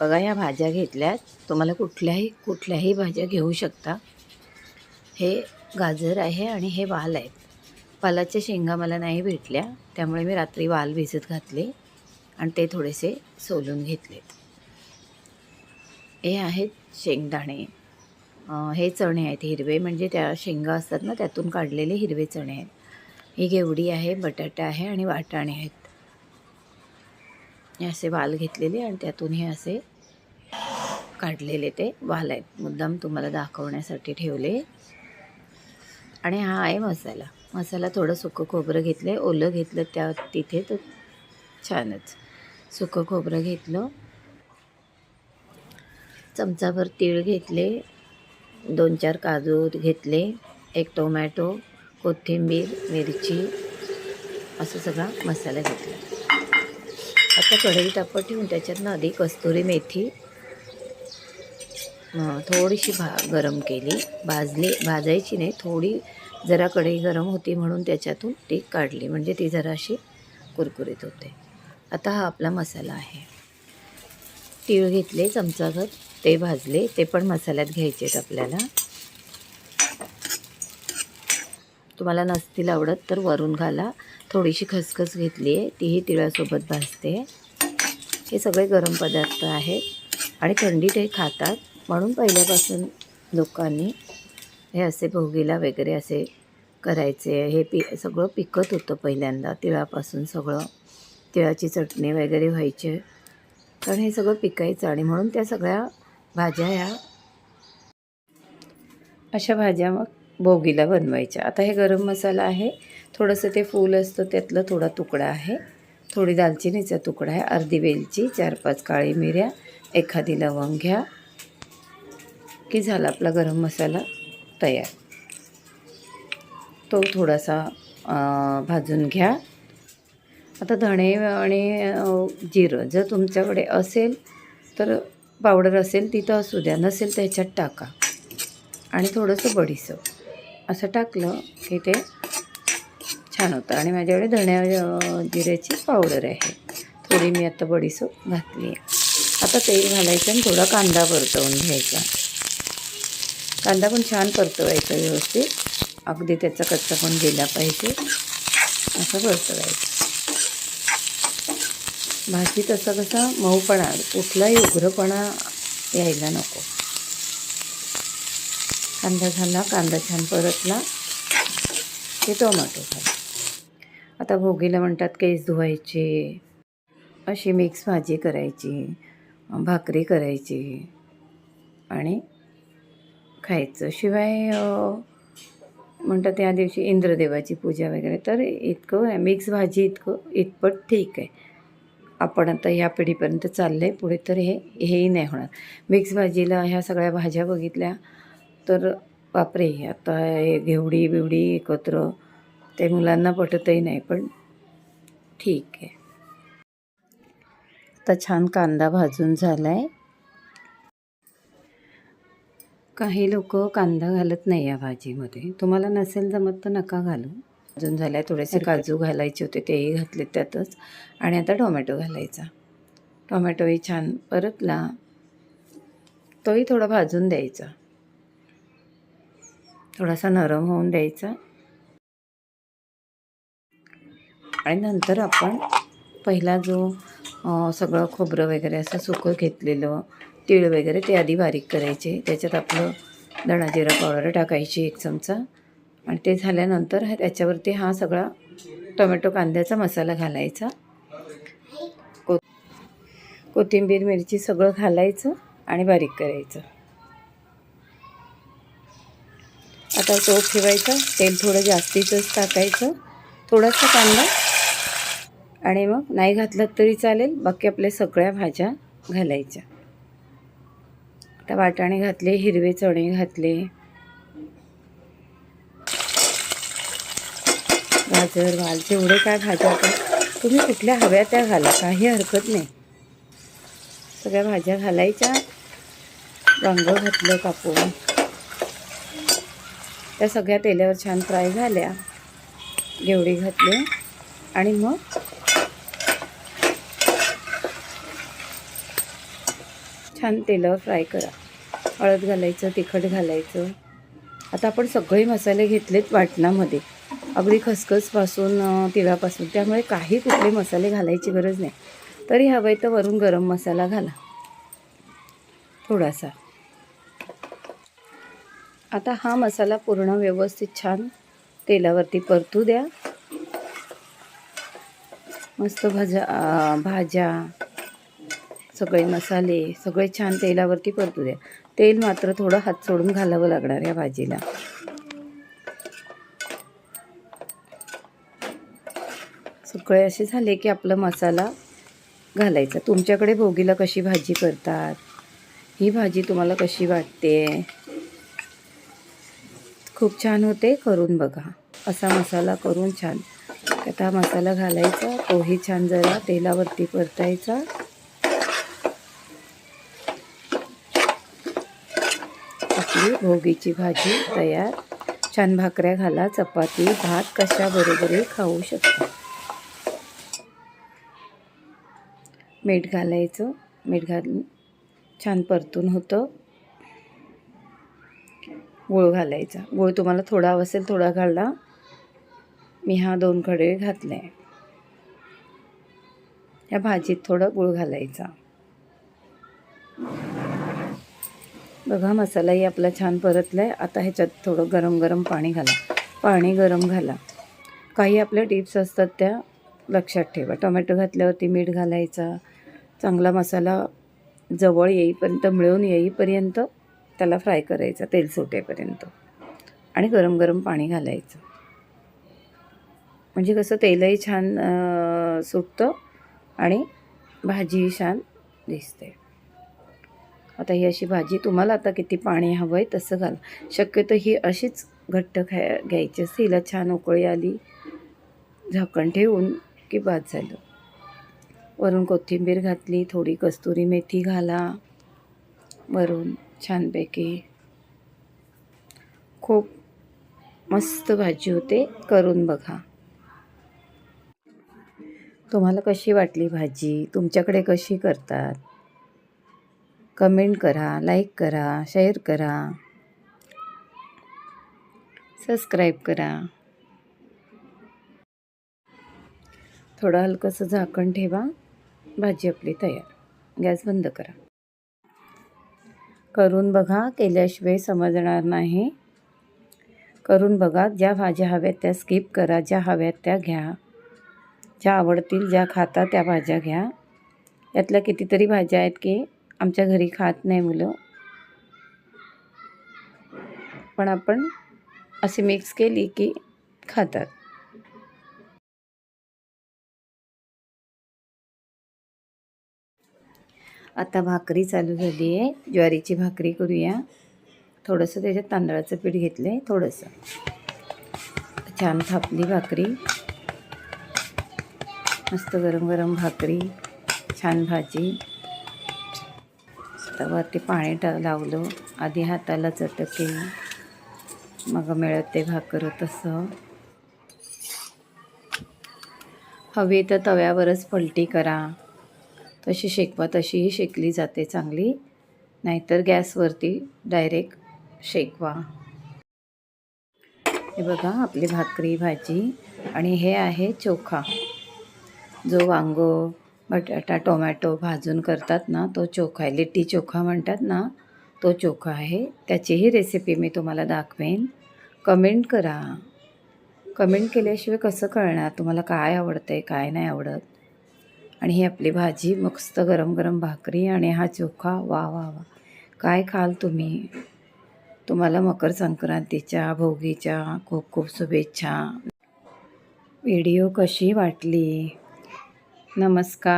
बघा या भाज्या घेतल्यात. तुम्हाला कुठल्याही कुठल्याही भाज्या घेऊ शकता. हे गाजर आहे आणि हे वाल आहेत वालाच्या शेंगा मला नाही भेटल्या त्यामुळे मी रात्री वाल भिजत घातले आणि ते थोडेसे सोलून घेतलेत हे आहेत शेंगदाणे. हे चणे आहेत हिरवे. म्हणजे त्या शेंगा असतात ना त्यातून काढलेले हिरवे चणे आहेत. ही घेवडी आहे बटाटा आहे आणि वाटाणे आहेत. हे असे वाल घेतलेले आणि त्यातून हे असे काढलेले ते. वाल आहेत. मुद्दाम तुम्हाला दाखवण्यासाठी ठेवले. आणि हा आहे मसाला. मसाला थोडं सुकं खोबरं घेतलं आहे ओलं घेतलं त्या तिथे तर छानच. सुकं खोबरं घेतलं. चमचाभर तीळ घेतले. दोन चार काजू घेतले. एक टोमॅटो कोथिंबीर मिरची असं सगळा मसाला घेतला. आता कढई तापत ठेवून त्याच्यातनं आधी कस्तुरी मेथी थोडीशी भा गरम केली. भाजली भाजायची नाही. थोडी जरा कढई गरम होती म्हणून त्याच्यातून ती काढली. म्हणजे ती जरा अशी कुरकुरीत होते. आता हा आपला मसाला आहे. तीळ घेतले चमचाभर. ते भाजले. ते पण मसाल्यात घ्यायचे आहेत आपल्याला. तुम्हाला नसतील आवडत तर वरून घाला. थोडीशी खसखस घेतली आहे. तीही तिळासोबत भाजते. हे सगळे गरम पदार्थ आहेत. आणि थंडीत हे खातात. म्हणून पहिल्यापासून लोकांनी हे असे भोगीला वगैरे असे करायचे. हे पि सगळं पिकत होतं पहिल्यांदा. तिळापासून सगळं तिळाची चटणी वगैरे व्हायचे. कारण हे सगळं पिकायचं आणि म्हणून त्या सगळ्या भाज्या ह्या अशा भाज्या मग भोगीला बनवायच्या. आता हे गरम मसाला आहे. थोडंसं ते फूल असतं त्यातलं थोडा तुकडा आहे. थोडी दालचिनीचा तुकडा आहे. अर्धी वेलची चार पाच काळी मिऱ्या एखादी लवंग घ्या. की झाला आपला गरम मसाला तयार. तो थोडासा भाजून घ्या. आता धणे आणि जिरं जर तुमच्याकडे असेल तर पावडर असेल तिथं असू द्या. नसेल त्याच्यात टाका. आणि थोडंसं बडीसं असं टाकलं की ते छान होतं. आणि माझ्याकडे धण्या जिऱ्याची पावडर आहे. थोडी मी आता बडीसं घातली आहे. आता तेल घालायचं आणि थोडा कांदा परतवून घ्यायचा. कांदा पण छान परतवायचा व्यवस्थित. अगदी त्याचा कच्चा पण गेला पाहिजे. असं परतवायचं. भाजीत असा कसा मऊपणा कुठलाही उग्रपणा यायला नको. कांदा झाला कांदा छान परतला. ते टोमॅटो घाला आता भोगीला म्हणतात केस धुवायचे. अशी मिक्स भाजी करायची भाकरी करायची आणि खायचं. शिवाय म्हणतात त्या दिवशी इंद्रदेवाची पूजा वगैरे तर इतकं मिक्स भाजी इतकं इतपत ठीक आहे. आपण आता ह्या पिढीपर्यंत चाललं आहे पुढे तर हे हेही नाही होणार. मिक्स भाजीला ह्या सगळ्या भाज्या बघितल्या तर बापरे आता हे घेवडी बिवडी एकत्र ते मुलांना पटतही नाही पण ठीक आहे. आता छान कांदा भाजून झाला आहे काही लोक कांदा घालत नाही या भाजीमध्ये. तुम्हाला नसेल जमत तर नका घालू. अजून झाल्या थोडेसे काजू घालायचे होते तेही घातले त्यातच. आणि आता टोमॅटो घालायचा. टोमॅटोही छान परतला. तोही थोडा भाजून द्यायचा. थोडासा नरम होऊन द्यायचा. आणि नंतर आपण पहिला जो सगळं खोबरं वगैरे असं सुकं घेतलेलं तीळ वगैरे ते आधी बारीक करायचे. त्याच्यात आपलं दणा जिरा पावडर टाकायची एक चमचा. आणि ते झाल्यानंतर हा- त्याच्यावरती हा सगळा टोमॅटो कांद्याचा मसाला घालायचा. को कोथिंबीर मिरची सगळं घालायचं आणि बारीक करायचं. आता तो ठेवायचा. तेल थोडं जास्तीचंच टाकायचं. थोडासा कांदा. आणि मग नाही घातलं तरी चालेल. बाकी आपल्या सगळ्या भाज्या घालायच्या. आता वाटाणे घातले हिरवे चणे घातले. गाजर वाल जेवढे काय भाज्या आपण तुम्ही कुठल्या हव्या त्या घाला काही हरकत नाही. सगळ्या भाज्या घालायच्या. वांगं घातलं कापून. त्या सगळ्या तेलावर छान फ्राय झाल्या. घेवडी घातली. आणि मग छान तेलावर फ्राय करा. हळद घालायचं तिखट घालायचं. आता आपण सगळे मसाले घेतलेत वाटणामध्ये. अगदी खसखसपासून तिळापासून. त्यामुळे काही कुठले मसाले घालायची गरज नाही. तरी हवं आहे तर वरून गरम मसाला घाला. थोडासा. आता हा मसाला पूर्ण व्यवस्थित छान तेलावरती परतू द्या. मस्त भाज्या भाज्या सगळे मसाले सगळे छान तेलावरती परतू द्या. तेल मात्र थोडं हात सोडून घालावं लागणार या भाजीला. सगळे असे झाले की आपला मसाला घालायचा. तुमच्याकडे भोगीला कशी भाजी करतात? ही भाजी तुम्हाला कशी वाटते? खूप छान होते करून बघा. असा मसाला करून छान. आता हा मसाला घालायचा तोही छान जरा तेलावरती परतायचा. आपली भोगीची भाजी तयार. छान भाकऱ्या घाला चपाती भात कशाबरोबरही खाऊ शकता. मीठ घालायचं. मीठ घालून छान परतून होतं. गूळ घालायचा. गूळ तुम्हाला थोडा हवा असेल थोडा घाला. मी हा दोन कडे घातले. आहे या भाजीत थोडं गूळ घालायचा. बघा मसालाही आपला छान परतला आहे आता ह्याच्यात थोडं गरम गरम पाणी घाला. पाणी गरम घाला. काही आपल्या टिप्स असतात त्या लक्षात ठेवा. टोमॅटो घातल्यावरती मीठ घालायचा. चांगला मसाला जवळ येईपर्यंत मिळून येईपर्यंत त्याला फ्राय करायचा तेल सुटेपर्यंत. आणि गरम गरम पाणी घालायचं. म्हणजे कसं तेलही छान सुटतं आणि भाजी छान दिसते. आता ही अशी भाजी तुम्हाला आता किती पाणी हवं आहे तसं घाल. शक्यतो ही अशीच घट्ट खाय घ्यायची असते. हिला छान उकळी आली झाकण ठेवून की बाद झालं. वरून कोथिंबीर घातली थोडी कस्तुरी मेथी घाला वरून छानपैकी खूप मस्त भाजी होते करून बघा. तुम्हाला कशी वाटली भाजी? तुमच्याकडे कशी करतात? कमेंट करा लाईक करा शेअर करा. सबस्क्राईब करा. थोडं हलकंसं झाकण ठेवा. भाजी आपली तयार. गॅस बंद करा. करून बघा केल्याशिवाय समजणार नाही. करून बघा ज्या भाज्या हव्यात त्या स्किप करा ज्या हव्यात त्या घ्या. ज्या आवडतील ज्या खाता त्या भाज्या घ्या. यातल्या कितीतरी भाज्या आहेत की आमच्या घरी खात नाही मुलं. पण आपण अशी मिक्स केली की खातात. आता भाकरी चालू झाली आहे. ज्वारीची भाकरी करूया. थोडंसं त्याच्यात तांदळाचं पीठ घेतलं आहे थोडंसं. छान थापली भाकरी. मस्त गरम गरम भाकरी छान भाजी. हातावरती पाणी टा लावलं. आधी हाताला चटके मग मिळते भाकर तसं. हवी तर तव्यावरच पलटी करा. तशी शेकवा तशीही शेकली जाते चांगली. नाहीतर गॅसवरती डायरेक्ट शेकवा. हे बघा आपली भाकरी भाजी. आणि हे आहे चोखा. जो वांगो बटाटा टोमॅटो भाजून करतात ना तो चोखा आहे. लिट्टी चोखा म्हणतात ना तो चोखा आहे. त्याचीही रेसिपी मी तुम्हाला दाखवेन. कमेंट करा. कमेंट केल्याशिवाय कसं कळणार? तुम्हाला काय आवडतं आहे काय नाही आवडत? आणि ही आपली भाजी मस्त गरम गरम भाकरी आणि हा चोखा. वा वा वा. काय खाल तुम्ही? तुम्हाला मकर संक्रांतीच्या भोगीच्या खूप खूप शुभेच्छा. व्हिडिओ कशी वाटली? नमस्कार.